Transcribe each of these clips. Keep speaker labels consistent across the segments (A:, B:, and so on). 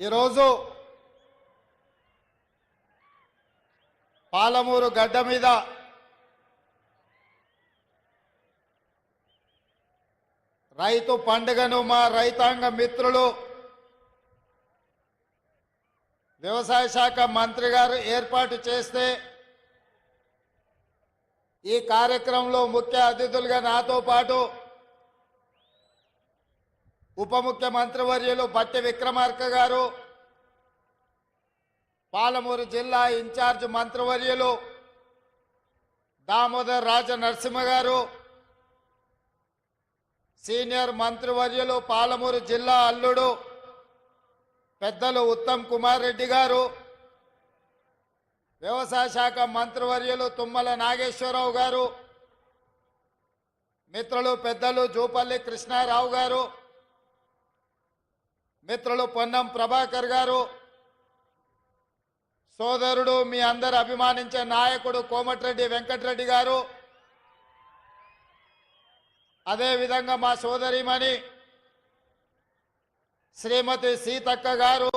A: ఈరోజు పాలమూరు గడ్డ మీద రైతు పండుగను మా రైతాంగ మిత్రులు వ్యవసాయ శాఖ మంత్రి గారు ఏర్పాటు చేస్తే ఈ కార్యక్రమంలో ముఖ్య అతిథులుగా నాతో పాటు ఉప ముఖ్యమంత్రి వర్యులు బట్టి విక్రమార్క గారు పాలమూరు జిల్లా ఇన్ఛార్జ్ మంత్రివర్యులు దామోదర్ రాజ నరసింహ గారు సీనియర్ మంత్రివర్యులు పాలమూరు జిల్లా అల్లుడు పెద్దలు ఉత్తమ్ కుమార్ రెడ్డి గారు వ్యవసాయ శాఖ మంత్రివర్యులు తుమ్మల నాగేశ్వరరావు గారు మిత్రులు పెద్దలు జూపల్లి కృష్ణారావు గారు మిత్రులు పొన్నం ప్రభాకర్ గారు సోదరుడు మీ అందరు అభిమానించే నాయకుడు కోమటిరెడ్డి వెంకటరెడ్డి గారు అదేవిధంగా మా సోదరిమణి శ్రీమతి సీతక్క గారు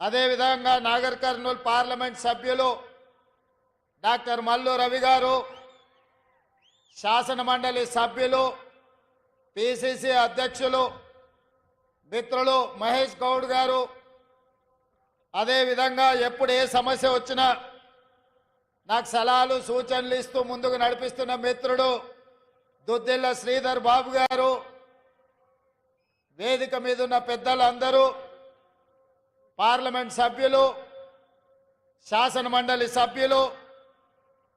A: అదేవిధంగా నాగర్ కర్నూలు పార్లమెంట్ సభ్యులు డాక్టర్ మల్లు రవి గారు శాసన మండలి సభ్యులు పిసిసి అధ్యక్షులు మిత్రులు మహేష్ గౌడ్ గారు. అదేవిధంగా ఎప్పుడు ఏ సమస్య వచ్చినా నాకు సలహాలు సూచనలు ఇస్తూ ముందుకు నడిపిస్తున్న మిత్రుడు దుద్దిల్ల శ్రీధర్ బాబు గారు. వేదిక మీద ఉన్న పెద్దలందరూ పార్లమెంట్ సభ్యులు శాసన మండలి సభ్యులు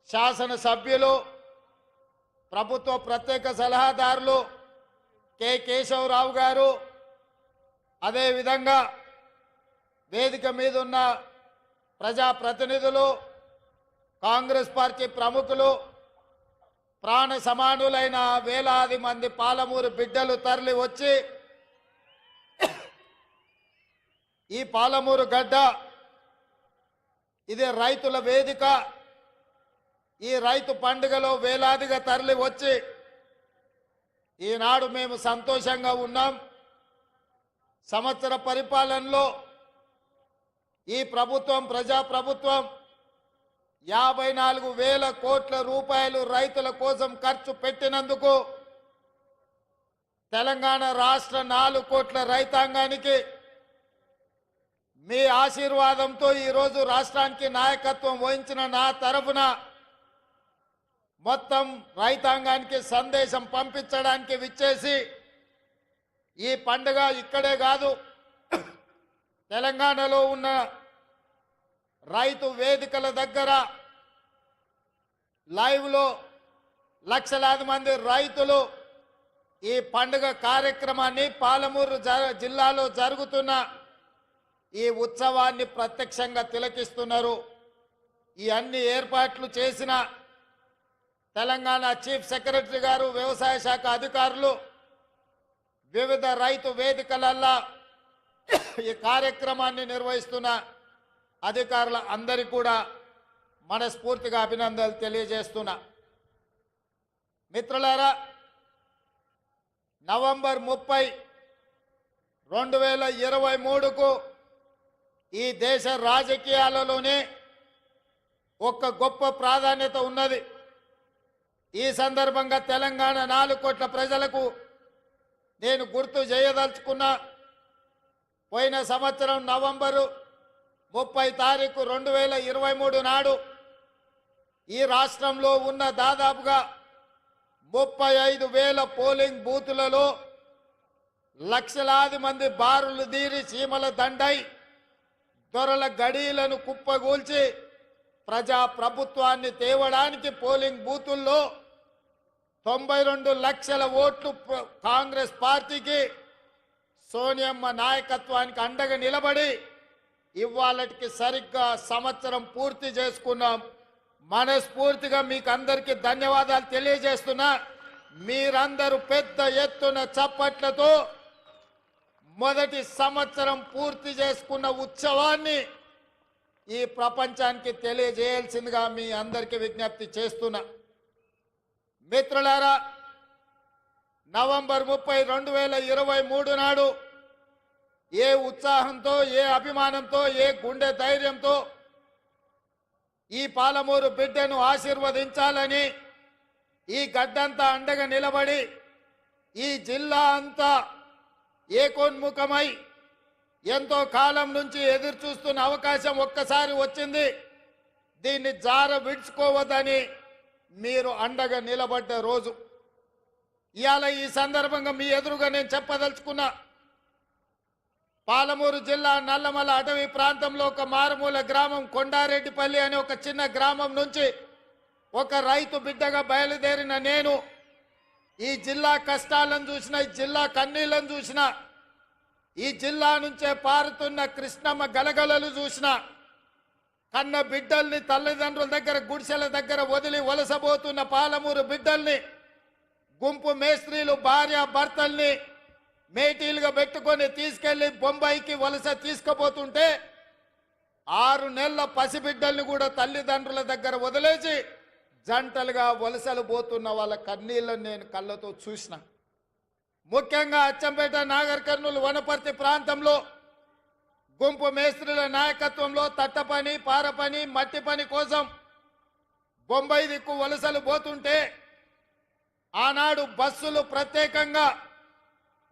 A: శాసన సభ్యులు ప్రభుత్వ ప్రత్యేక సలహాదారులు కె. కేశవరావు గారు అదేవిధంగా వేదిక మీద ఉన్న ప్రజాప్రతినిధులు కాంగ్రెస్ పార్టీ ప్రముఖులు ప్రాణ సమానులైన వేలాది మంది పాలమూరు బిడ్డలు తరలి వచ్చి ఈ పాలమూరు గడ్డ ఇది రైతుల వేదిక ఈ రైతు పండుగలో వేలాదిగా తరలి వచ్చి ఈనాడు మేము సంతోషంగా ఉన్నాం. సంవత్సర పరిపాలనలో ఈ ప్రభుత్వం ప్రజాప్రభుత్వం యాభై నాలుగు వేల కోట్ల రూపాయలు రైతుల కోసం ఖర్చు పెట్టినందుకు తెలంగాణ రాష్ట్ర నాలుగు కోట్ల రైతాంగానికి మీ ఆశీర్వాదంతో ఈరోజు రాష్ట్రానికి నాయకత్వం వహించిన నా తరఫున మొత్తం రైతాంగానికి సందేశం పంపించడానికి విచ్చేసి ఈ పండుగ ఇక్కడే కాదు తెలంగాణలో ఉన్న రైతు వేదికల దగ్గర లైవ్లో లక్షలాది మంది రైతులు ఈ పండుగ కార్యక్రమాన్ని పాలమూరు జ- జిల్లాలో జరుగుతున్న ఈ ఉత్సవాన్ని ప్రత్యక్షంగా తిలకిస్తున్నారు. ఈ అన్ని ఏర్పాట్లు చేసిన తెలంగాణ చీఫ్ సెక్రటరీ గారు వ్యవసాయ శాఖ అధికారులు వివిధ రైతు వేదికలల్లా ఈ కార్యక్రమాన్ని నిర్వహిస్తున్న అధికారుల అందరికీ కూడా మనస్ఫూర్తిగా అభినందనలు తెలియజేస్తున్నా. మిత్రులారా నవంబర్ ముప్పై రెండు వేల ఇరవై మూడుకు ఈ దేశ రాజకీయాలలోనే ఒక గొప్ప ప్రాధాన్యత ఉన్నది. ఈ సందర్భంగా తెలంగాణ నాలుగు కోట్ల ప్రజలకు నేను గుర్తు చేయదలుచుకున్నా పోయిన సంవత్సరం నవంబరు ముప్పై తారీఖు రెండు వేల ఇరవై మూడు నాడు ఈ రాష్ట్రంలో ఉన్న దాదాపుగా ముప్పై ఐదు వేల పోలింగ్ బూతులలో లక్షలాది మంది బారులు దీరి సీమల దండై దొరల గడీలను కుప్పగూల్చి ప్రజా ప్రభుత్వాన్ని తేవడానికి పోలింగ్ బూతుల్లో తొంభై రెండు లక్షల ఓట్లు కాంగ్రెస్ పార్టీకి సోనియమ్మ నాయకత్వానికి అండగా నిలబడి ఇవాళకి సరిగ్గా సంవత్సరం పూర్తి చేసుకున్నాం. మనస్ఫూర్తిగా మీకు అందరికీ ధన్యవాదాలు తెలియజేస్తున్నా. మీరందరూ పెద్ద ఎత్తున చప్పట్లతో మొదటి సంవత్సరం పూర్తి చేసుకున్న ఉత్సవాన్ని ఈ ప్రపంచానికి తెలియజేయాల్సిందిగా మీ అందరికీ విజ్ఞప్తి చేస్తున్నా. మిత్రులారా నవంబర్ ముప్పై రెండు వేల ఇరవై మూడు నాడు ఏ ఉత్సాహంతో ఏ అభిమానంతో ఏ గుండె ధైర్యంతో ఈ పాలమూరు బిడ్డను ఆశీర్వదించాలని ఈ గడ్డంతా అండగా నిలబడి ఈ జిల్లా అంతా ఏకోన్ముఖమై ఎంతో కాలం నుంచి ఎదురు చూస్తున్న అవకాశం ఒక్కసారి వచ్చింది. దీన్ని జార విడుచుకోవద్దని మీరు అండగా నిలబడ్డ రోజు. ఇవాళ ఈ సందర్భంగా మీ ఎదురుగా నేను చెప్పదలుచుకున్నా పాలమూరు జిల్లా నల్లమల అటవీ ప్రాంతంలో ఒక మారుమూల గ్రామం కొండారెడ్డిపల్లి అనే ఒక చిన్న గ్రామం నుంచి ఒక రైతు బిడ్డగా బయలుదేరిన నేను ఈ జిల్లా కష్టాలను చూసిన ఈ జిల్లా కన్నీళ్ళను చూసిన ఈ జిల్లా నుంచే పారుతున్న కృష్ణమ్మ గలగలలు చూసిన కన్న బిడ్డల్ని తల్లిదండ్రుల దగ్గర గుడిసెల దగ్గర వదిలి వలసబోతున్న పాలమూరు బిడ్డల్ని గుంపు మేస్త్రీలు భార్య భర్తల్ని మేటీలుగా పెట్టుకొని తీసుకెళ్ళి బొంబాయికి వలస తీసుకుపోతుంటే ఆరు నెలల పసిబిడ్డల్ని కూడా తల్లిదండ్రుల దగ్గర వదిలేసి జంటలుగా వలసలు పోతున్న వాళ్ళ కన్నీళ్ళని నేను కళ్ళతో చూసిన. ముఖ్యంగా అచ్చంపేట నాగర్ కర్నూలు వనపర్తి ప్రాంతంలో గుంపు మేస్త్రుల నాయకత్వంలో తట్టపని పారపని మట్టి పని కోసం బొంబాయి దిక్కు వలసలు పోతుంటే ఆనాడు బస్సులు ప్రత్యేకంగా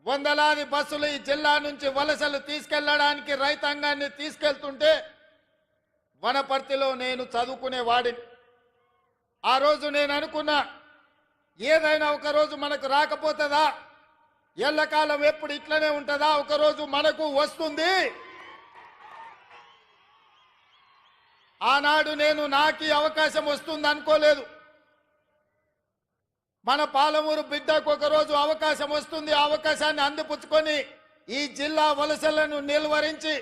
A: వందలాది బస్సులు ఈ జిల్లా నుంచి వలసలు తీసుకెళ్ళడానికి రైతాంగాన్ని తీసుకెళ్తుంటే వనపర్తిలో నేను చదువుకునేవాడిని ఆ రోజు నేను అనుకున్నా ఏదైనా ఒక రోజు మనకు రాకపోతుందా? ఎల్లకాలం ఎప్పుడు ఇట్లనే ఉంటుందా? ఒకరోజు మనకు వస్తుంది. ఆనాడు నేను నాకు ఈ అవకాశం వస్తుంది అనుకోలేదు. మన పాలమూరు బిడ్డకు ఒకరోజు అవకాశం వస్తుంది ఆ అవకాశాన్ని అందిపుచ్చుకొని ఈ జిల్లా వలసలను నిలువరించి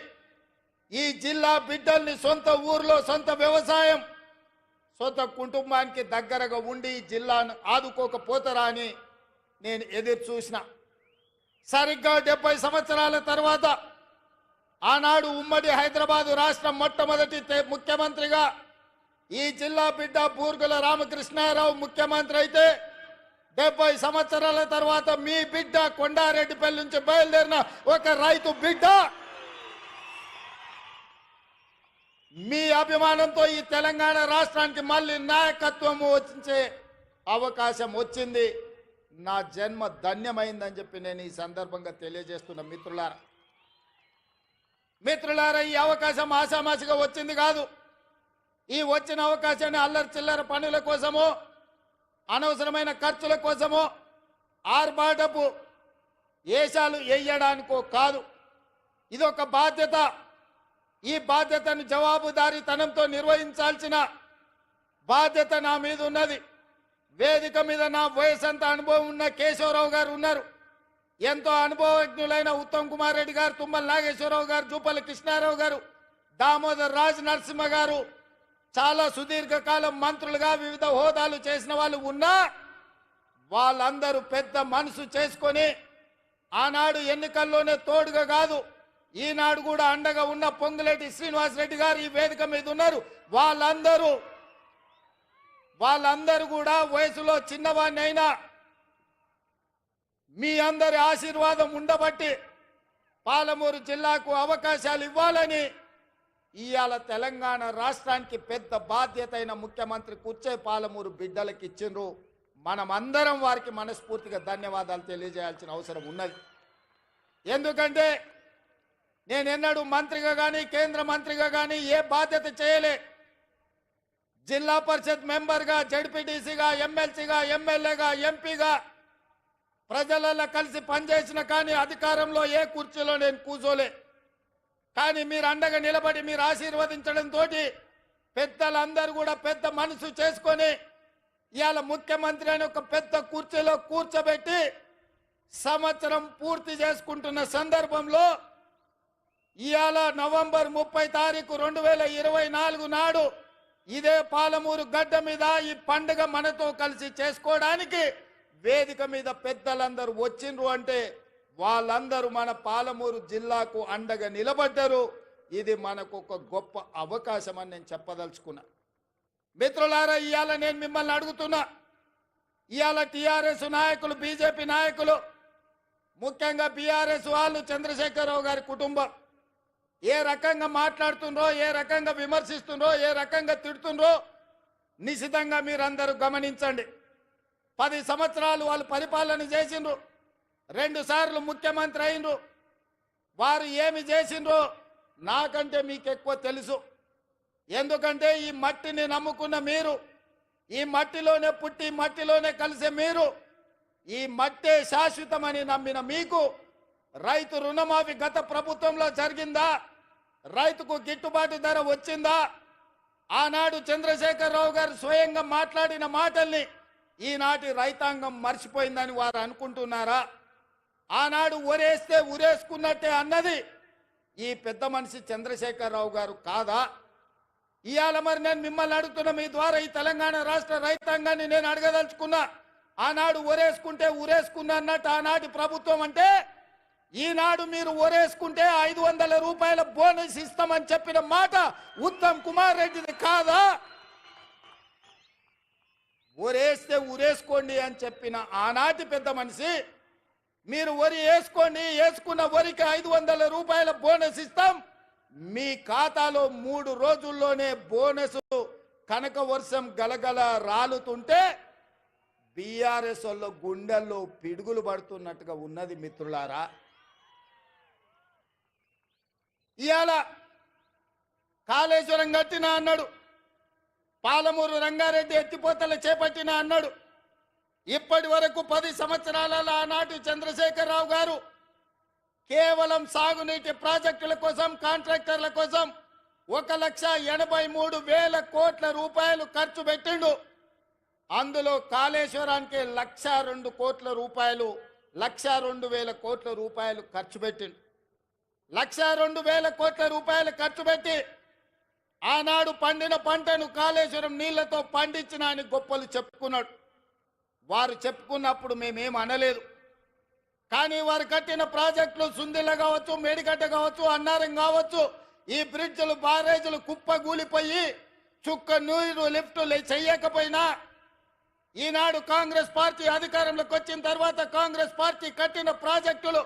A: ఈ జిల్లా బిడ్డల్ని సొంత ఊర్లో సొంత వ్యవసాయం సొంత కుటుంబానికి దగ్గరగా ఉండి జిల్లాను ఆదుకోకపోతారా అని నేను ఎదురు చూసిన. సరిగ్గా డెబ్బై సంవత్సరాల తర్వాత ఆనాడు ఉమ్మడి హైదరాబాదు రాష్ట్రం మొట్టమొదటి ముఖ్యమంత్రిగా ఈ జిల్లా బిడ్డ బూర్గుల రామకృష్ణారావు ముఖ్యమంత్రి అయితే డెబ్బై సంవత్సరాల తర్వాత మీ బిడ్డ కొండారెడ్డిపల్లి నుంచి బయలుదేరిన ఒక రైతు బిడ్డ. మీ అభిమానంతో ఈ తెలంగాణ రాష్ట్రానికి మళ్ళీ నాయకత్వం వచ్చే అవకాశం వచ్చింది. నా జన్మ ధన్యమైందని చెప్పి నేను ఈ సందర్భంగా తెలియజేస్తున్న మిత్రులారా. మిత్రులారా ఈ అవకాశం ఆశామాషిగా వచ్చింది కాదు. ఈ వచ్చిన అవకాశాన్ని అల్లరి చిల్లర పనుల కోసమో అనవసరమైన ఖర్చుల కోసమో ఆర్భాటపు ఏషాలు వేయడానికో కాదు. ఇదొక బాధ్యత. ఈ బాధ్యతను జవాబుదారీతనంతో నిర్వహించాల్సిన బాధ్యత నా మీద ఉన్నది వేదిక మీద నా వయసంత అనుభవం ఉన్న కేశవరావు గారు ఉన్నారు. ఎంతో అనుభవజ్ఞులైన ఉత్తమ్ కుమార్ రెడ్డి గారు తుమ్మల నాగేశ్వరరావు గారు జూపల్లి కృష్ణారావు గారు దామోదర్ రాజ్ నరసింహ గారు చాలా సుదీర్ఘకాలం మంత్రులుగా వివిధ హోదాలు చేసిన వాళ్ళు ఉన్నా వాళ్ళందరూ పెద్ద మనసు చేసుకొని ఆనాడు ఎన్నికల్లోనే తోడుగా కాదు ఈనాడు కూడా అండగా ఉన్న పొంగులేటి శ్రీనివాస్ రెడ్డి గారు ఈ వేదిక మీద ఉన్నారు. వాళ్ళందరూ వాళ్ళందరూ కూడా వయసులో చిన్నవాడినైనా మీ అందరి ఆశీర్వాదం ఉండబట్టి పాలమూరు జిల్లాకు అవకాశాలు ఇవ్వాలని ఇవాళ తెలంగాణ రాష్ట్రానికి పెద్ద బాధ్యత అయిన ముఖ్యమంత్రి కూర్చే పాలమూరు బిడ్డలకు ఇచ్చిండ్రు. మనమందరం వారికి మనస్ఫూర్తిగా ధన్యవాదాలు తెలియజేయాల్సిన అవసరం ఉన్నది. ఎందుకంటే నేను ఎన్నడూ మంత్రిగా కానీ కేంద్ర మంత్రిగా కానీ ఏ బాధ్యత చేయలే. జిల్లా పరిషత్ మెంబర్గా జడ్పీటీసీగా ఎమ్మెల్సీగా ఎమ్మెల్యేగా ఎంపీగా ప్రజలలో కలిసి పనిచేసిన కానీ అధికారంలో ఏ కుర్చీలో నేను కూర్చోలే కానీ మీరు అండగా నిలబడి మీరు ఆశీర్వదించడంతో పెద్దలందరూ కూడా పెద్ద మనసు చేసుకొని ఇవాళ ముఖ్యమంత్రి అని ఒక పెద్ద కుర్చీలో కూర్చోబెట్టి సంవత్సరం పూర్తి చేసుకుంటున్న సందర్భంలో ఇవాళ నవంబర్ ముప్పై తారీఖు రెండు వేల ఇరవై నాలుగు నాడు ఇదే పాలమూరు గడ్డ మీద ఈ పండుగ మనతో కలిసి చేసుకోవడానికి వేదిక మీద పెద్దలందరూ వచ్చిండ్రు అంటే వాళ్ళందరూ మన పాలమూరు జిల్లాకు అండగా నిలబడ్డారు. ఇది మనకు ఒక గొప్ప అవకాశం అని నేను చెప్పదలుచుకున్నా. మిత్రులారా ఇవాళ నేను మిమ్మల్ని అడుగుతున్నా. ఇవాళ టీఆర్ఎస్ నాయకులు బీజేపీ నాయకులు ముఖ్యంగా బీఆర్ఎస్ వాళ్ళు చంద్రశేఖరరావు గారి కుటుంబం ఏ రకంగా మాట్లాడుతుండ్రో ఏ రకంగా విమర్శిస్తుండ్రో ఏ రకంగా తిడుతుండ్రో నిశితంగా మీరందరూ గమనించండి. పది సంవత్సరాలు వాళ్ళు పరిపాలన చేసిండ్రు. రెండు సార్లు ముఖ్యమంత్రి అయినరు వారు ఏమి చేసిండ్రో నాకంటే మీకు ఎక్కువ తెలుసు. ఎందుకంటే ఈ మట్టిని నమ్ముకున్న మీరు ఈ మట్టిలోనే పుట్టి మట్టిలోనే కలిసే మీరు ఈ మట్టే శాశ్వతమని నమ్మిన మీకు రైతు రుణమాఫీ గత ప్రభుత్వంలో జరిగిందా? రైతుకు గిట్టుబాటు ధర వచ్చిందా? ఆనాడు చంద్రశేఖరరావు గారు స్వయంగా మాట్లాడిన మాటల్ని ఈనాటి రైతాంగం మర్చిపోయిందని వారు అనుకుంటున్నారా? ఆనాడు ఒరేస్తే ఉరేసుకున్నట్టే అన్నది ఈ పెద్ద మనిషి చంద్రశేఖరరావు గారు కాదా? ఇవాళ మరి నేను మిమ్మల్ని అడుగుతున్న మీ ద్వారా ఈ తెలంగాణ రాష్ట్ర రైతాంగాన్ని నేను అడగదలుచుకున్నా. ఆనాడు ఒరేసుకుంటే ఉరేసుకున్నా అన్నట్టు ఆనాటి ప్రభుత్వం అంటే ఈనాడు మీరు ఒరేసుకుంటే ఐదు వందల రూపాయల బోనస్ ఇస్తామని చెప్పిన మాట ఉత్తమ్ కుమార్ రెడ్డిది కాదా? ఊరేస్తే ఊరేసుకోండి అని చెప్పిన ఆనాటి పెద్ద మనిషి మీరు వరి వేసుకోండి వేసుకున్న వరికి ఐదు వందల రూపాయల బోనస్ ఇస్తాం. మీ ఖాతాలో మూడు రోజుల్లోనే బోనస్ కనక వర్షం గలగల రాలుతుంటే బీఆర్ఎస్ వాళ్ళ గుండెల్లో పిడుగులు పడుతున్నట్టుగా ఉన్నది మిత్రులారా. ఇవాళ కాళేశ్వరం కట్టినా అన్నాడు. పాలమూరు రంగారెడ్డి ఎత్తిపోతలు చేపట్టిన అన్నాడు. ఇప్పటి వరకు పది సంవత్సరాల ఆనాటి చంద్రశేఖరరావు గారు కేవలం సాగునీటి ప్రాజెక్టుల కోసం కాంట్రాక్టర్ల కోసం ఒక లక్ష ఎనభై మూడు వేల కోట్ల రూపాయలు ఖర్చు పెట్టిండు. అందులో కాళేశ్వరానికి లక్ష రెండు కోట్ల రూపాయలు లక్ష రెండు వేల కోట్ల రూపాయలు ఖర్చు పెట్టిండు. లక్ష రెండు వేల కోట్ల రూపాయలు ఖర్చు పెట్టి ఆనాడు పండిన పంటను కాళేశ్వరం నీళ్ళతో పండించిన అని గొప్పలు చెప్పుకున్నాడు. వారు చెప్పుకున్నప్పుడు మేమేం అనలేదు. కానీ వారు కట్టిన ప్రాజెక్టులు సుందిల్ల కావచ్చు మేడిగడ్డ కావచ్చు అన్నారం కావచ్చు ఈ బ్రిడ్జ్లు బారేజీలు కుప్పగూలిపోయి చుక్క నీరు లిఫ్టులు చెయ్యకపోయినా ఈనాడు కాంగ్రెస్ పార్టీ అధికారంలోకి వచ్చిన తర్వాత కాంగ్రెస్ పార్టీ కట్టిన ప్రాజెక్టులు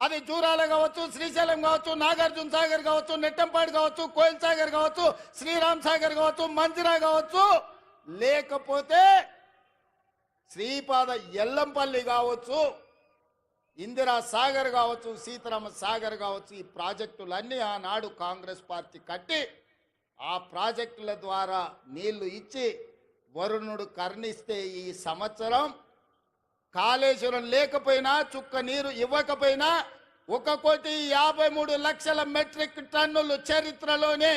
A: అది జూరాల కావచ్చు శ్రీశైలం కావచ్చు నాగార్జున సాగర్ కావచ్చు నెట్టంపాడు కావచ్చు కోయిల్ సాగర్ కావచ్చు శ్రీరామ్ సాగర్ కావచ్చు మంజిరా కావచ్చు. లేకపోతే శ్రీపాద ఎల్లంపల్లి కావచ్చు ఇందిరా సాగర్ కావచ్చు సీతారామ సాగర్ కావచ్చు ఈ ప్రాజెక్టులన్నీ ఆనాడు కాంగ్రెస్ పార్టీ కట్టి ఆ ప్రాజెక్టుల ద్వారా నీళ్ళు ఇచ్చి వరుణుడు కర్ణిస్తే ఈ సంవత్సరం కాళేశ్వరం లేకపోయినా చుక్క నీరు ఇవ్వకపోయినా ఒక కోటి యాభై మూడు లక్షల మెట్రిక్ టన్నులు చరిత్రలోనే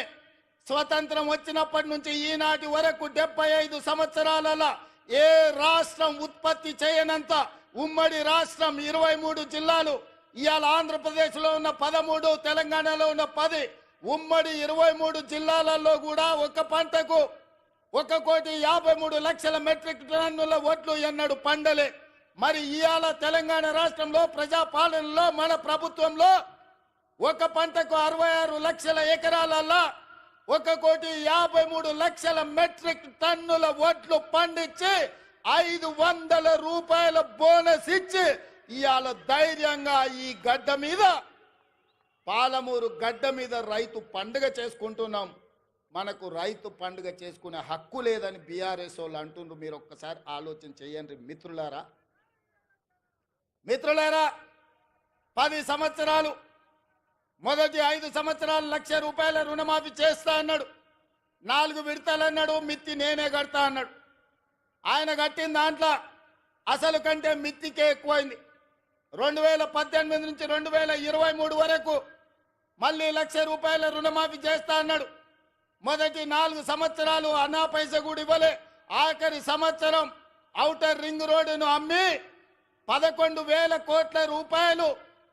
A: స్వతంత్రం వచ్చినప్పటి నుంచి ఈనాటి వరకు డెబ్బై ఐదు సంవత్సరాలలో ఏ రాష్ట్రం ఉత్పత్తి చేయనంత ఉమ్మడి రాష్ట్రం ఇరవై మూడు జిల్లాలు ఇవాళ ఆంధ్రప్రదేశ్లో ఉన్న పదమూడు తెలంగాణలో ఉన్న పది ఉమ్మడి ఇరవై మూడు జిల్లాలలో కూడా ఒక పంటకు ఒక కోటి యాభై మూడు లక్షల మెట్రిక్ టన్నుల ఓట్లు ఎన్నడు పండలే. మరి ఇవాళ తెలంగాణ రాష్ట్రంలో ప్రజాపాలనలో మన ప్రభుత్వంలో ఒక పంటకు అరవై ఆరు లక్షల ఎకరాలల్లా ఒక కోటి యాభై మూడు లక్షల మెట్రిక్ టన్నుల ఓట్లు పండించి ఐదు వందల రూపాయల బోనస్ ఇచ్చి ఇవాళ ధైర్యంగా ఈ గడ్డ మీద పాలమూరు గడ్డ మీద రైతు పండుగ చేసుకుంటున్నాం. మనకు రైతు పండుగ చేసుకునే హక్కు లేదని బీఆర్ఎస్ వాళ్ళు అంటుండ్రు. మీరు ఒక్కసారి ఆలోచన చేయండి మిత్రులారా. మిత్రులారా పది సంవత్సరాలు మొదటి ఐదు సంవత్సరాలు లక్ష రూపాయల రుణమాఫీ చేస్తా అన్నాడు. నాలుగు విడతలు అన్నాడు మిత్తి నేనే కడతా అన్నాడు. ఆయన కట్టిన దాంట్లో అసలు కంటే మిత్తికే ఎక్కువైంది. రెండు వేల పద్దెనిమిది నుంచి రెండు వేల ఇరవై మూడు వరకు మళ్ళీ లక్ష రూపాయల రుణమాఫీ చేస్తా అన్నాడు. మొదటి నాలుగు సంవత్సరాలు అన్నా పైస కూడా ఇవ్వలే. ఆఖరి సంవత్సరం ఔటర్ రింగ్ రోడ్డును అమ్మి పదకొండు వేల కోట్ల రూపాయలు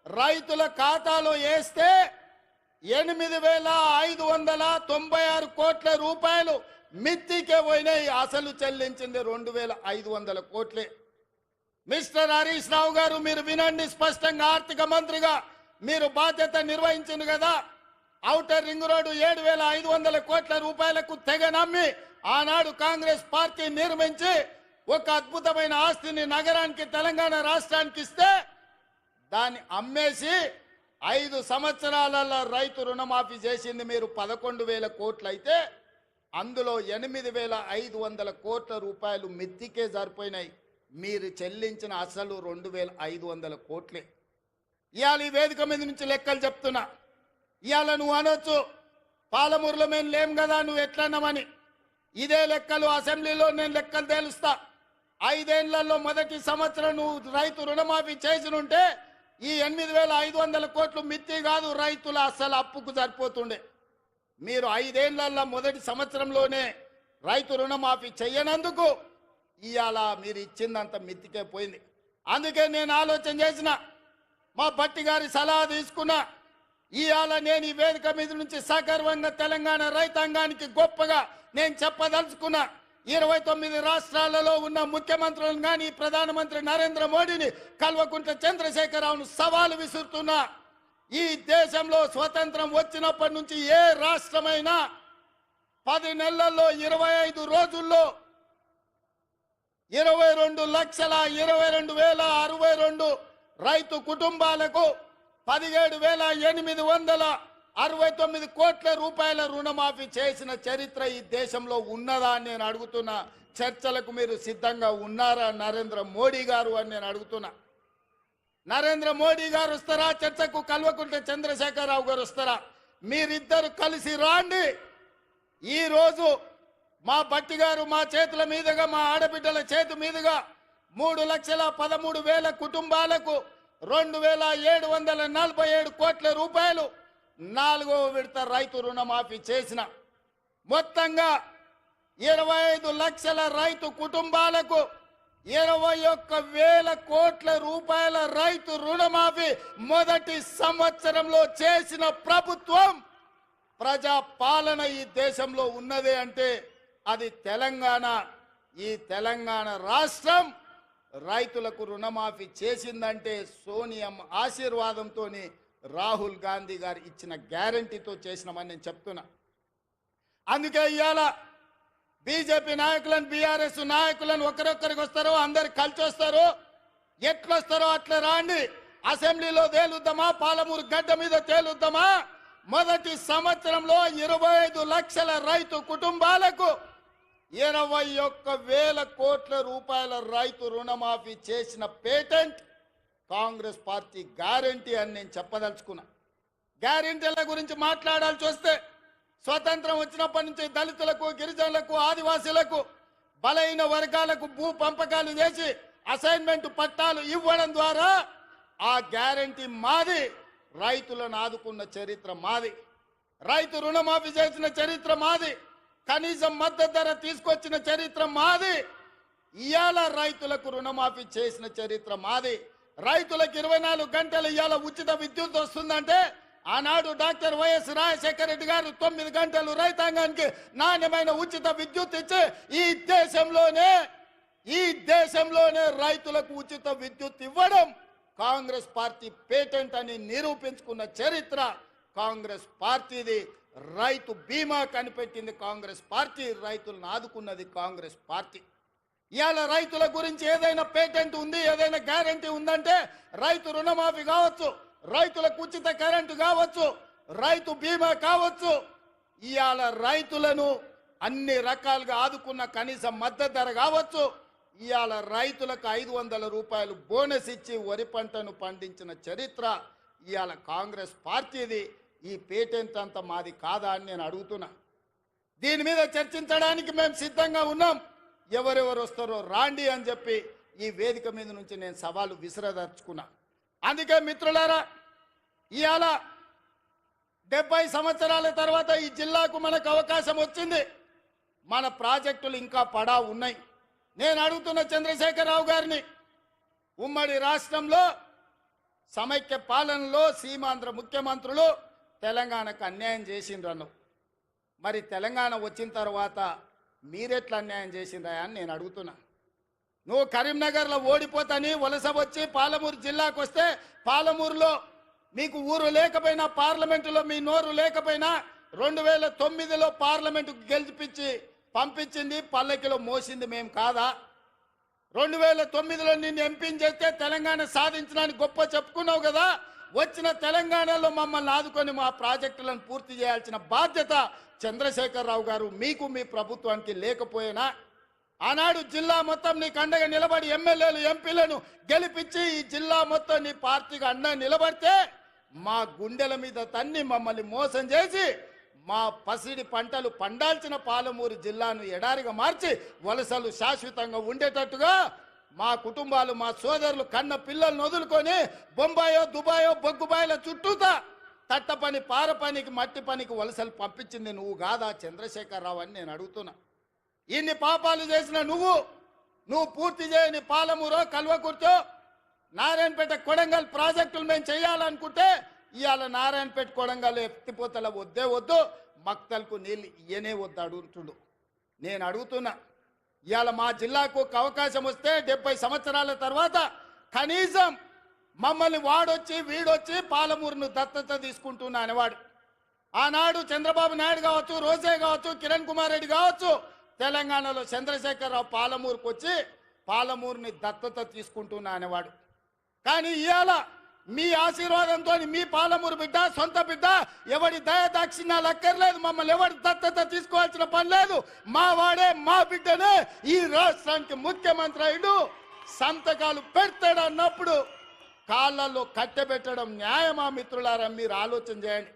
A: రైతుల ఖాతాలో వేస్తే ఎనిమిది వేల ఐదు వందల తొంభై ఆరు కోట్ల రూపాయలు మిత్తికే పోయినాయి. అసలు చెల్లించింది రెండు వేల ఐదు వందల కోట్లే. మిస్టర్ హరీష్ రావు గారు మీరు వినండి స్పష్టంగా ఆర్థిక మంత్రిగా మీరు బాధ్యత నిర్వహించింది కదా. ఔటర్ రింగ్ రోడ్డు ఏడు వేల ఐదు వందల కోట్ల రూపాయలకు తెగ నమ్మి ఆనాడు కాంగ్రెస్ పార్టీ నిర్మించి ఒక అద్భుతమైన ఆస్తిని నగరానికి తెలంగాణ రాష్ట్రానికి ఇస్తే దాన్ని అమ్మేసి ఐదు సంవత్సరాలలో రైతు రుణమాఫీ చేసింది మీరు పదకొండు వేల కోట్లు అయితే అందులో ఎనిమిది వేల ఐదు వందల కోట్ల రూపాయలు మిత్తికే సరిపోయినాయి. మీరు చెల్లించిన అసలు రెండు వేల ఐదు వందల కోట్లే. ఇవాళ ఈ వేదిక మీద నుంచి లెక్కలు చెప్తున్నా. ఇవాళ నువ్వు అనొచ్చు పాలమూరులో మేము లేం కదా నువ్వు ఎట్లన్నామని ఇదే లెక్కలు అసెంబ్లీలో నేను లెక్కలు తేలుస్తా. ఐదేళ్ళలో మొదటి సంవత్సరం నువ్వు రైతు రుణమాఫీ చేసినుంటే ఈ ఎనిమిది వేల ఐదు వందల కోట్లు మిత్తి కాదు రైతుల అసలు అప్పుకు సరిపోతుండే. మీరు ఐదేళ్ళలో మొదటి సంవత్సరంలోనే రైతు రుణమాఫీ చేయనందుకు ఇవాళ మీరు ఇచ్చిందంత మిత్తికే పోయింది. అందుకే నేను ఆలోచన చేసిన మా బట్టి గారి సలహా తీసుకున్నా ఇవాళ నేను ఈ వేదిక మీద నుంచి సగర్వంగా తెలంగాణ రైతాంగానికి గొప్పగా నేను చెప్పదలుచుకున్నా ఇరవై తొమ్మిది రాష్ట్రాలలో ఉన్న ముఖ్యమంత్రులను కానీ ప్రధానమంత్రి నరేంద్ర మోడీని కల్వకుంట్ల చంద్రశేఖరరావును సవాలు విసురుతున్నా. ఈ దేశంలో స్వతంత్రం వచ్చినప్పటి నుంచి ఏ రాష్ట్రమైనా పది నెలల్లో ఇరవై ఐదు రోజుల్లో ఇరవై రెండు లక్షల ఇరవై రెండు వేల అరవై రెండు రైతు కుటుంబాలకు పదిహేడు వేల ఎనిమిది వందల అరవై తొమ్మిది కోట్ల రూపాయల రుణమాఫీ చేసిన చరిత్ర ఈ దేశంలో ఉన్నదా అని నేను అడుగుతున్నా. చర్చలకు మీరు సిద్ధంగా ఉన్నారా నరేంద్ర మోడీ గారు అని నేను అడుగుతున్నా. నరేంద్ర మోడీ గారు వస్తారా? చర్చకు కల్వకుంట్ల చంద్రశేఖరరావు గారు వస్తారా? మీరిద్దరు కలిసి రాండి. ఈరోజు మా బట్టి గారు మా చేతుల మీదుగా మా ఆడబిడ్డల చేతి మీదుగా మూడు లక్షల పదమూడు వేల కుటుంబాలకు రెండు వేల ఏడు వందల నలభై ఏడు కోట్ల రూపాయలు నాలుగవ విడత రైతు రుణమాఫీ చేసిన మొత్తంగా ఇరవై ఐదు లక్షల రైతు కుటుంబాలకు ఇరవై ఒక్క వేల కోట్ల రూపాయల రైతు రుణమాఫీ మొదటి సంవత్సరంలో చేసిన ప్రభుత్వం ప్రజా పాలన ఈ దేశంలో ఉన్నది అంటే అది తెలంగాణ. ఈ తెలంగాణ రాష్ట్రం రైతులకు రుణమాఫీ చేసిందంటే సోనియం ఆశీర్వాదంతో రాహుల్ గాంధీ గారు ఇచ్చిన గ్యారంటీతో చేసినామని నేను చెప్తున్నా. అందుకే ఇవాళ బీజేపీ నాయకులను బీఆర్ఎస్ నాయకులను ఒకరొక్కరికి వస్తారో అందరు కలిసి వస్తారు. ఎట్లొస్తారో అట్లా రాండి. అసెంబ్లీలో తేలుద్దామా? పాలమూరు గడ్డ మీద తేలుద్దామా? మొదటి సంవత్సరంలో ఇరవై ఐదు లక్షల రైతు కుటుంబాలకు ఇరవై ఒక్క వేల కోట్ల రూపాయల రైతు రుణమాఫీ చేసిన పేటెంట్ కాంగ్రెస్ పార్టీ గ్యారంటీ అని నేను చెప్పదలుచుకున్నా. గ్యారెంటీల గురించి మాట్లాడాల్సి వస్తే స్వతంత్రం వచ్చినప్పటి నుంచి దళితులకు గిరిజనులకు ఆదివాసీలకు బలైన వర్గాలకు భూ పంపకాలు చేసి అసైన్మెంట్ పట్టాలు ఇవ్వడం ద్వారా ఆ గ్యారంటీ మాది రైతులను ఆదుకున్న చరిత్ర మాది. రైతు రుణమాఫీ చేసిన చరిత్ర మాది కనీసం మద్దతు ధర తీసుకొచ్చిన చరిత్ర మాది ఇవాళ రైతులకు రుణమాఫీ చేసిన చరిత్ర మాది. రైతులకు ఇరవై నాలుగు గంటలు ఇవాళ ఉచిత విద్యుత్ వస్తుందంటే ఆనాడు డాక్టర్ వైఎస్ రాజశేఖర రెడ్డి గారు తొమ్మిది గంటలు రైతాంగానికి నాణ్యమైన ఉచిత విద్యుత్ ఇచ్చి ఈ దేశంలోనే ఈ దేశంలోనే రైతులకు ఉచిత విద్యుత్ ఇవ్వడం కాంగ్రెస్ పార్టీ పేటెంట్ అని నిరూపించుకున్న చరిత్ర కాంగ్రెస్ పార్టీది. రైతు బీమా కనిపెట్టింది కాంగ్రెస్ పార్టీ రైతులను ఆదుకున్నది కాంగ్రెస్ పార్టీ. ఇవాళ రైతుల గురించి ఏదైనా పేటెంట్ ఉంది ఏదైనా గ్యారంటీ ఉందంటే రైతు రుణమాఫీ కావచ్చు రైతులకు ఉచిత కరెంటు కావచ్చు రైతు బీమా కావచ్చు. ఇవాళ రైతులను అన్ని రకాలుగా ఆదుకున్న కనీస మద్దతు ధర కావచ్చు. ఇవాళ రైతులకు ఐదు వందల రూపాయలు బోనస్ ఇచ్చి వరి పంటను పండించిన చరిత్ర ఇవాళ కాంగ్రెస్ పార్టీది. ఈ పేటెంట్ అంతా మాది కాదా అని నేను అడుగుతున్నా. దీని మీద చర్చించడానికి మేము సిద్ధంగా ఉన్నాం. ఎవరెవరు వస్తారో రాండి అని చెప్పి ఈ వేదిక మీద నుంచి నేను సవాలు విసిరదర్చుకున్నా అందుకే మిత్రులారా ఇవాళ డెబ్బై సంవత్సరాల తర్వాత ఈ జిల్లాకు మనకు అవకాశం వచ్చింది. మన ప్రాజెక్టులు ఇంకా పడా ఉన్నాయి. నేను అడుగుతున్న చంద్రశేఖరరావు గారిని ఉమ్మడి రాష్ట్రంలో సమైక్య పాలనలో సీమాంధ్ర ముఖ్యమంత్రులు తెలంగాణకు అన్యాయం చేసిండ్రను మరి తెలంగాణ వచ్చిన తర్వాత మీరెట్లా అన్యాయం చేసిందా అని నేను అడుగుతున్నా. నువ్వు కరీంనగర్లో ఓడిపోతాని వలస వచ్చి పాలమూరు జిల్లాకు వస్తే పాలమూరులో మీకు ఊరు లేకపోయినా పార్లమెంటులో మీ నోరు లేకపోయినా రెండు వేల తొమ్మిదిలో పార్లమెంటుకు గెలిపించి పంపించింది పల్లకిలో మోసింది మేము కాదా? రెండు వేల తొమ్మిదిలో నిన్ను ఎంపీని చేస్తే తెలంగాణ సాధించడానికి గొప్ప చెప్పుకున్నావు కదా వచ్చిన తెలంగాణలో మమ్మల్ని ఆదుకొని మా ప్రాజెక్టులను పూర్తి చేయాల్సిన బాధ్యత చంద్రశేఖరరావు గారు మీకు మీ ప్రభుత్వానికి లేకపోయినా? ఆనాడు జిల్లా మొత్తం నీకు అండగా నిలబడి ఎమ్మెల్యేలు ఎంపీలను గెలిపించి ఈ జిల్లా మొత్తం నీ పార్టీకి అండగా నిలబడితే మా గుండెల మీద తన్ని మమ్మల్ని మోసం చేసి మా పసిడి పంటలు పండాల్సిన పాలమూరు జిల్లాను ఎడారిగా మార్చి వలసలు శాశ్వతంగా ఉండేటట్టుగా మా కుటుంబాలు మా సోదరులు కన్న పిల్లల్ని వదులుకొని బొంబాయో దుబాయో బొగ్గుబాయిల చుట్టూతా తట్ట పని పార పనికి మట్టి పనికి వలసలు పంపించింది నువ్వు కాదా చంద్రశేఖరరావు అని నేను అడుగుతున్నా. ఇన్ని పాపాలు చేసిన నువ్వు నువ్వు పూర్తి చేయని పాలమూరో కల్వకుర్చో నారాయణపేట కొడంగల్ ప్రాజెక్టులు మేము చేయాలనుకుంటే ఇవాళ నారాయణపేట కొడంగల్ ఎత్తిపోతల వద్దే వద్దు మక్తలకు నీళ్ళు ఇయ్యనే వద్దు అడుగుతుండు నేను అడుగుతున్నా ఇవాళ మా జిల్లాకు ఒక అవకాశం వస్తే డెబ్బై సంవత్సరాల తర్వాత కనీసం మమ్మల్ని వాడొచ్చి వీడొచ్చి పాలమూరును దత్తత తీసుకుంటున్నా అనేవాడు. ఆనాడు చంద్రబాబు నాయుడు కావచ్చు రోజే కావచ్చు కిరణ్ కుమార్ రెడ్డి కావచ్చు తెలంగాణలో చంద్రశేఖరరావు పాలమూరుకు వచ్చి పాలమూరుని దత్తత తీసుకుంటున్నా అనేవాడు. కానీ ఇవాళ మీ ఆశీర్వాదంతో మీ పాలమూరు బిడ్డ సొంత బిడ్డ ఎవడి దయ దాక్షిణ్యాలు అక్కర్లేదు మమ్మల్ని ఎవరి దత్తత తీసుకోవాల్సిన పని లేదు. మా వాడే మా బిడ్డనే ఈ రాష్ట్రానికి ముఖ్యమంత్రి అయ్యుడు. సంతకాలు పెడతాడు అన్నప్పుడు కాళ్ళల్లో కట్టెబెట్టడం న్యాయమా మిత్రులారా? మీరు ఆలోచన చేయండి.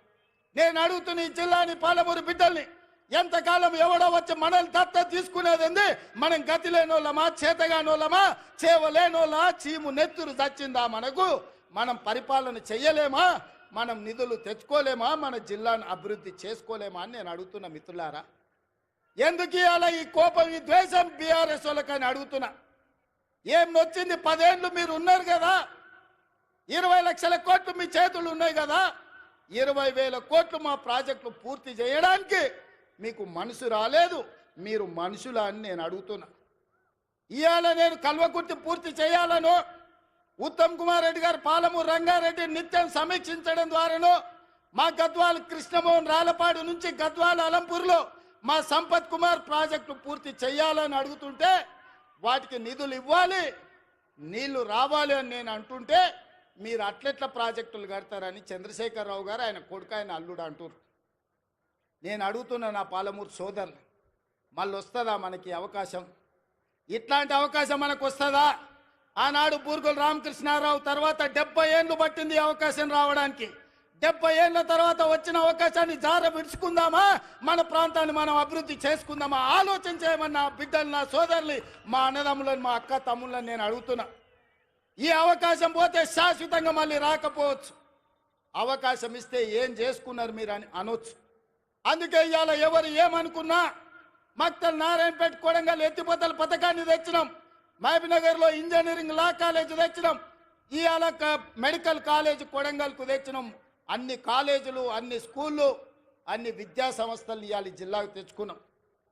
A: నేను అడుగుతున్న ఈ జిల్లాని పాలమూరు బిడ్డల్ని ఎంతకాలం ఎవడో వచ్చి మనల్ని దత్త తీసుకునేది ఏంది? మనం గతి లేనోళ్ళమా? చేతగానోళ్ళమా? చేవలేనోళ్ళా చీము నెత్తురు చచ్చిందా మనకు? మనం పరిపాలన చెయ్యలేమా? మనం నిధులు తెచ్చుకోలేమా? మన జిల్లాను అభివృద్ధి చేసుకోలేమా అని నేను అడుగుతున్న మిత్రులారా? ఎందుకు ఇవాళ ఈ కోపం ఈ ద్వేషం బీఆర్ఎస్ వాళ్ళకని అడుగుతున్నా? ఏం నొచ్చింది? పదేళ్ళు మీరు ఉన్నారు కదా. ఇరవై లక్షల కోట్లు మీ చేతులు ఉన్నాయి కదా. ఇరవై వేల కోట్లు మా ప్రాజెక్టులు పూర్తి చేయడానికి మీకు మనసు రాలేదు. మీరు మనుషులా అని నేను అడుగుతున్నా. ఇవాళ నేను కల్వకుర్తి పూర్తి చేయాలను. ఉత్తమ్ కుమార్ రెడ్డి గారు పాలమూరు రంగారెడ్డి నిత్యం సమీక్షించడం ద్వారాను మా గద్వాల కృష్ణమోహన్ రాలపాడు నుంచి గద్వాల అలంపూర్లో మా సంపత్ కుమార్ ప్రాజెక్టు పూర్తి చేయాలని అడుగుతుంటే వాటికి నిధులు ఇవ్వాలి నీళ్ళు రావాలి అని నేను అంటుంటే మీరు అట్లెట్ల ప్రాజెక్టులు కడతారని చంద్రశేఖరరావు గారు ఆయన కొడుకు ఆయన అల్లుడు అంటారు నేను అడుగుతున్నా నా పాలమూరు సోదరులు మళ్ళీ వస్తుందా మనకి అవకాశం? ఇట్లాంటి అవకాశం మనకు వస్తుందా ఆనాడు బూర్గుల రామకృష్ణారావు తర్వాత డెబ్బై ఏళ్ళు పట్టింది అవకాశం రావడానికి. డెబ్బై ఏళ్ళ తర్వాత వచ్చిన అవకాశాన్ని జార విడుచుకుందామా మన ప్రాంతాన్ని మనం అభివృద్ధి చేసుకుందామా? ఆలోచన చేయమని నా బిడ్డలు నా సోదరులు మా అన్నదమ్ములను మా అక్క తమ్ముళ్ళని నేను అడుగుతున్నా. ఈ అవకాశం పోతే శాశ్వతంగా మళ్ళీ రాకపోవచ్చు. అవకాశం ఇస్తే ఏం చేసుకున్నారు మీరు అని అనొచ్చు. అందుకే ఇవాళ ఎవరు ఏమనుకున్నా మక్తలు నారాయణపేట కొడంగల్ ఎత్తిపోతల పథకాన్ని తెచ్చినాం. మహబూబ్నగర్లో ఇంజనీరింగ్ లా కాలేజ్ తెచ్చినాం. ఇవాళ మెడికల్ కాలేజ్ కొడంగల్కు తెచ్చినాం. అన్ని కాలేజీలు అన్ని స్కూళ్ళు అన్ని విద్యా సంస్థలు ఇవాళ జిల్లాకు తెచ్చుకున్నాం.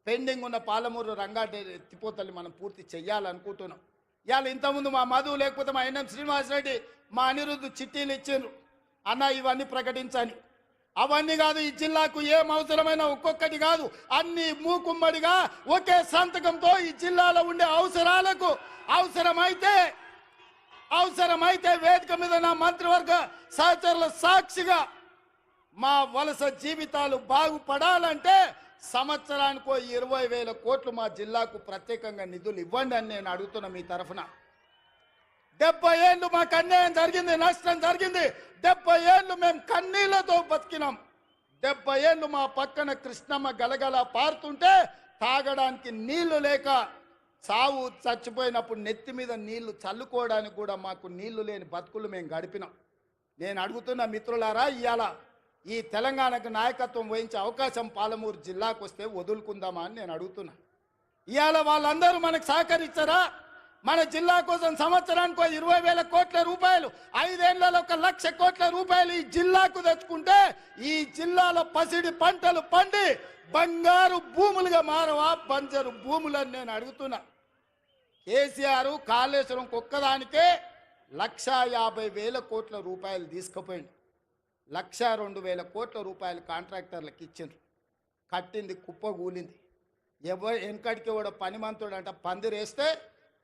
A: పెండింగ్ ఉన్న పాలమూరు రంగారెడ్డి ఎత్తిపోతల్ని మనం పూర్తి చేయాలనుకుంటున్నాం ఇవాళ ఇంతకుముందు మా మధు లేకపోతే మా ఎన్ఎం శ్రీనివాసరెడ్డి మా అనిరుద్ధు చిట్టీలు ఇచ్చిండ్రు. అన్న ఇవన్నీ ప్రకటించాలి అవన్నీ కాదు ఈ జిల్లాకు ఏం అవసరమైన ఒక్కొక్కటి కాదు. అన్ని మూకుమ్మడిగా ఒకే సంతకంతో ఈ జిల్లాలో ఉండే అవసరాలకు అవసరమైతే అవసరమైతే వేదిక మీద నా మంత్రివర్గ సహచరుల సాక్షిగా మా వలస జీవితాలు బాగుపడాలంటే సంవత్సరానికో ఇరవై వేల కోట్లు మా జిల్లాకు ప్రత్యేకంగా నిధులు ఇవ్వండి అని నేను అడుగుతున్నా మీ తరఫున. డెబ్బై ఏళ్ళు మాకు అన్యాయం జరిగింది నష్టం జరిగింది. డెబ్బై ఏళ్ళు మేము కన్నీళ్ళతో బతికినాం. డెబ్బై ఏళ్ళు మా పక్కన కృష్ణమ్మ గలగల పారుతుంటే తాగడానికి నీళ్ళు లేక సావు చచ్చిపోయినప్పుడు నెత్తి మీద నీళ్ళు చల్లుకోవడానికి కూడా మాకు నీళ్ళు లేని బతుకులు మేము గడిపినాం. నేను అడుగుతున్న మిత్రులారా ఇవాళ ఈ తెలంగాణకు నాయకత్వం వహించే అవకాశం పాలమూరు జిల్లాకు వస్తే వదులుకుందామా అని నేను అడుగుతున్నా. ఇవాళ వాళ్ళందరూ మనకు సహకరించారా? మన జిల్లా కోసం సంవత్సరానికి ఇరవై వేల కోట్ల రూపాయలు ఐదేళ్ళలో ఒక లక్ష కోట్ల రూపాయలు ఈ జిల్లాకు తెచ్చుకుంటే ఈ జిల్లాలో పసిడి పంటలు పండి బంగారు భూములుగా మారవా బంజరు భూములని నేను అడుగుతున్నా. కేసీఆర్ కాళేశ్వరం ఒక్కదానికే లక్ష యాభై వేల కోట్ల రూపాయలు తీసుకుపోయింది లక్ష రెండు వేల కోట్ల రూపాయలు కాంట్రాక్టర్లకు ఇచ్చిండ్రు. కట్టింది కుప్ప కూలింది ఎవరు వెనకడికి కూడా పనిమంతుడు అంట పందిరేస్తే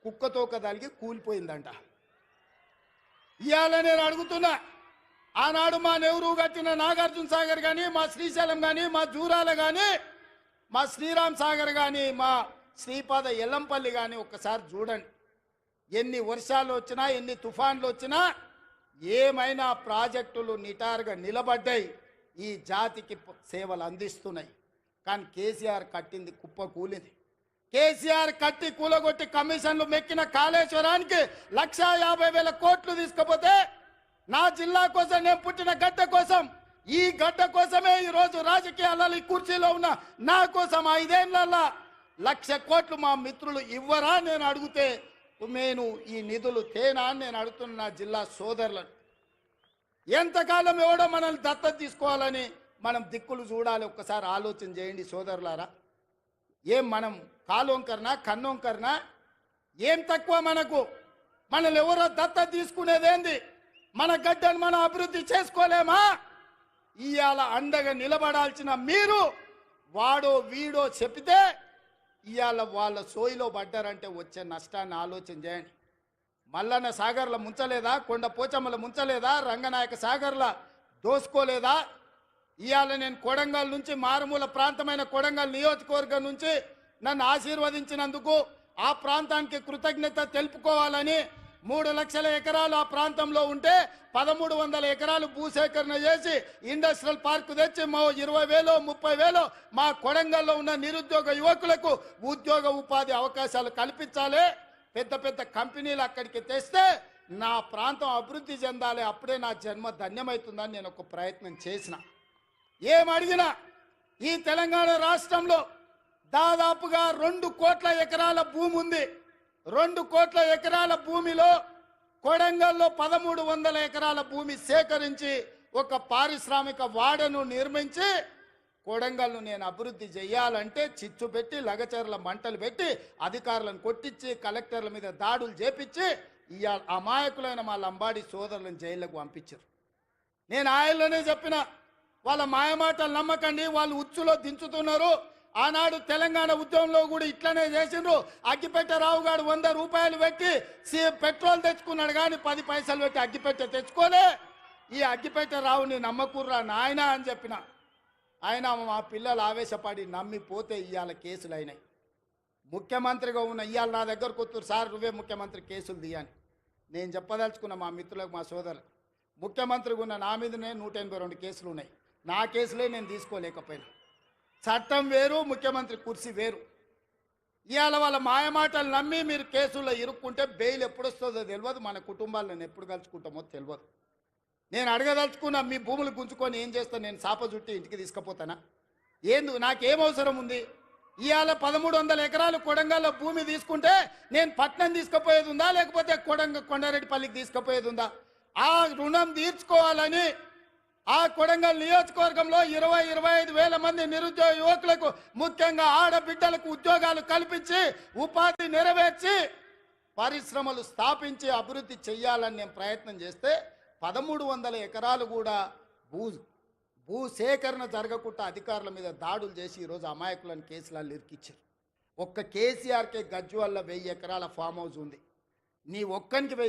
A: కుక్కతో తలిగి కూలిపోయిందంట. ఇవాళ నేను అడుగుతున్నా ఆనాడు మా నెహ్రూ కట్టిన నాగార్జున సాగర్ కానీ మా శ్రీశైలం కానీ మా జూరాల కానీ మా శ్రీరామ్ సాగర్ కానీ మా శ్రీపాద ఎల్లంపల్లి కానీ ఒక్కసారి చూడండి. ఎన్ని వర్షాలు వచ్చినా ఎన్ని తుఫాన్లు వచ్చినా ఏమైనా ప్రాజెక్టులు నిటారుగా నిలబడ్డాయి ఈ జాతికి సేవలు అందిస్తున్నాయి. కానీ కేసీఆర్ కట్టింది కుప్ప కూలింది కేసీఆర్ కట్టి కూలగొట్టి కమిషన్లు మెక్కిన కాళేశ్వరానికి లక్ష యాభై వేల కోట్లు తీసుకపోతే నా జిల్లా కోసం నేను పుట్టిన గడ్డ కోసం ఈ గడ్డ కోసమే ఈ రోజు రాజకీయాలలో ఈ కుర్చీలో ఉన్న నా కోసం ఐదేళ్ళలో లక్ష కోట్లు మా మిత్రులు ఇవ్వరా నేను అడిగితే నేను ఈ నిధులు తేనా? అని నేను అడుగుతున్న నా జిల్లా సోదరులను. ఎంతకాలం ఎవడో మనల్ని దత్తత తీసుకోవాలని మనం దిక్కులు చూడాలి. ఒక్కసారి ఆలోచన చేయండి సోదరులారా. ఏం మనం కాలోంకర్నా కన్నోంకరనా? ఏం తక్కువ మనకు? మనల్ని ఎవరో దత్త తీసుకునేదేంది? మన గడ్డను మనం అభివృద్ధి చేసుకోలేమా? ఇవాళ అండగా నిలబడాల్సిన మీరు వాడో వీడో చెప్తే ఇవాళ వాళ్ళ సోయిలో పడ్డారంటే వచ్చే నష్టాన్ని ఆలోచన చేయండి. మల్లన్న సాగర్ల ముంచలేదా? కొండ పోచమ్మల ముంచలేదా? రంగనాయక సాగర్ల దోసుకోలేదా? ఇవాళ నేను కొడంగల్ నుంచి మారుమూల ప్రాంతమైన కొడంగల్ నియోజకవర్గం నుంచి నన్ను ఆశీర్వదించినందుకు ఆ ప్రాంతానికి కృతజ్ఞత తెలుపుకోవాలని మూడు లక్షల ఎకరాలు ఆ ప్రాంతంలో ఉంటే పదమూడు వందల ఎకరాలు భూసేకరణ చేసి ఇండస్ట్రియల్ పార్క్ తెచ్చి మా ఇరవై వేలు ముప్పై వేలు మా కొడంగల్లో ఉన్న నిరుద్యోగ యువకులకు ఉద్యోగ ఉపాధి అవకాశాలు కల్పించాలి. పెద్ద పెద్ద కంపెనీలు అక్కడికి తెస్తే నా ప్రాంతం అభివృద్ధి చెందాలి. అప్పుడే నా జన్మ ధన్యమవుతుందని నేను ఒక ప్రయత్నం చేసిన. ఏమడిగినా ఈ తెలంగాణ రాష్ట్రంలో దాదాపుగా రెండు కోట్ల ఎకరాల భూమి ఉంది. రెండు కోట్ల ఎకరాల భూమిలో కొడంగల్లో పదమూడు వందల ఎకరాల భూమి సేకరించి ఒక పారిశ్రామిక వాడను నిర్మించి కొడంగల్ను నేను అభివృద్ధి చేయాలంటే చిచ్చు పెట్టి లగచర్ల మంటలు పెట్టి అధికారులను కొట్టించి కలెక్టర్ల మీద దాడులు చేపించి ఇవాళ అమాయకులైన మా లంబాడి సోదరులను జైళ్ళకు పంపించారు. నేను ఆయనలోనే చెప్పిన వాళ్ళ మాయమాటలు నమ్మకండి వాళ్ళు ఉచ్చులో దించుతున్నారు. ఆనాడు తెలంగాణ ఉద్యమంలో కూడా ఇట్లనే చేసిండ్రు. అగ్గిపెట్టె రావు గారు వంద రూపాయలు పెట్టి సి- పెట్రోల్ తెచ్చుకున్నాడు కానీ పది పైసలు పెట్టి అగ్గిపెట్టె తెచ్చుకోలే. ఈ అగ్గిపెట్టె రావుని నమ్మకూర్రా నాయన అని చెప్పిన. ఆయన మా పిల్లలు ఆవేశపడి నమ్మిపోతే ఇవాళ కేసులు అయినాయి. ముఖ్యమంత్రిగా ఉన్న ఇవాళ నా దగ్గర కూతురు సార్ నువ్వే ముఖ్యమంత్రి కేసులు తీయని నేను చెప్పదలుచుకున్న మా మిత్రులకు మా సోదరులకు. ముఖ్యమంత్రిగా ఉన్న నా మీదనే నూట ఎనభై రెండు కేసులు ఉన్నాయి. నా కేసులే నేను తీసుకోలేకపోయినా. చట్టం వేరు ముఖ్యమంత్రి కుర్సీ వేరు. ఇవాళ వాళ్ళ మాయమాటలు నమ్మి మీరు కేసుల్లో ఇరుక్కుంటే బెయిల్ ఎప్పుడు వస్తుందో తెలియదు మన కుటుంబాలను ఎప్పుడు కలుసుకుంటామో తెలియదు నేను అడగదలుచుకున్నా మీ భూములు గుంజుకొని ఏం చేస్తాను నేను సాప చుట్టి ఇంటికి తీసుకుపోతానా? ఏందు నాకేం అవసరం ఉంది? ఇవాళ పదమూడు వందల ఎకరాలు కొడంగల్లో భూమి తీసుకుంటే నేను పట్నం తీసుకుపోయేది ఉందా లేకపోతే కొడంగ కొండారెడ్డిపల్లికి తీసుకుపోయేది ఉందా ఆ రుణం తీర్చుకోవాలని ఆ కొడంగల్ నియోజకవర్గంలో ఇరవై ఇరవై ఐదు వేల మంది నిరుద్యోగ యువకులకు ముఖ్యంగా ఆడబిడ్డలకు ఉద్యోగాలు కల్పించి ఉపాధి నెరవేర్చి పరిశ్రమలు స్థాపించి అభివృద్ధి చేయాలని నేను ప్రయత్నం చేస్తే పదమూడు వందల ఎకరాలు కూడా భూ భూసేకరణ జరగకుండా అధికారుల మీద దాడులు చేసి ఈరోజు అమాయకులను కేసులలో ఇరికిచ్చారు. ఒక్క కేసీఆర్కే గజ్జు వెయ్యి ఎకరాల ఫామ్ హౌస్ ఉంది. నీ ఒక్కనికి వెయ్యి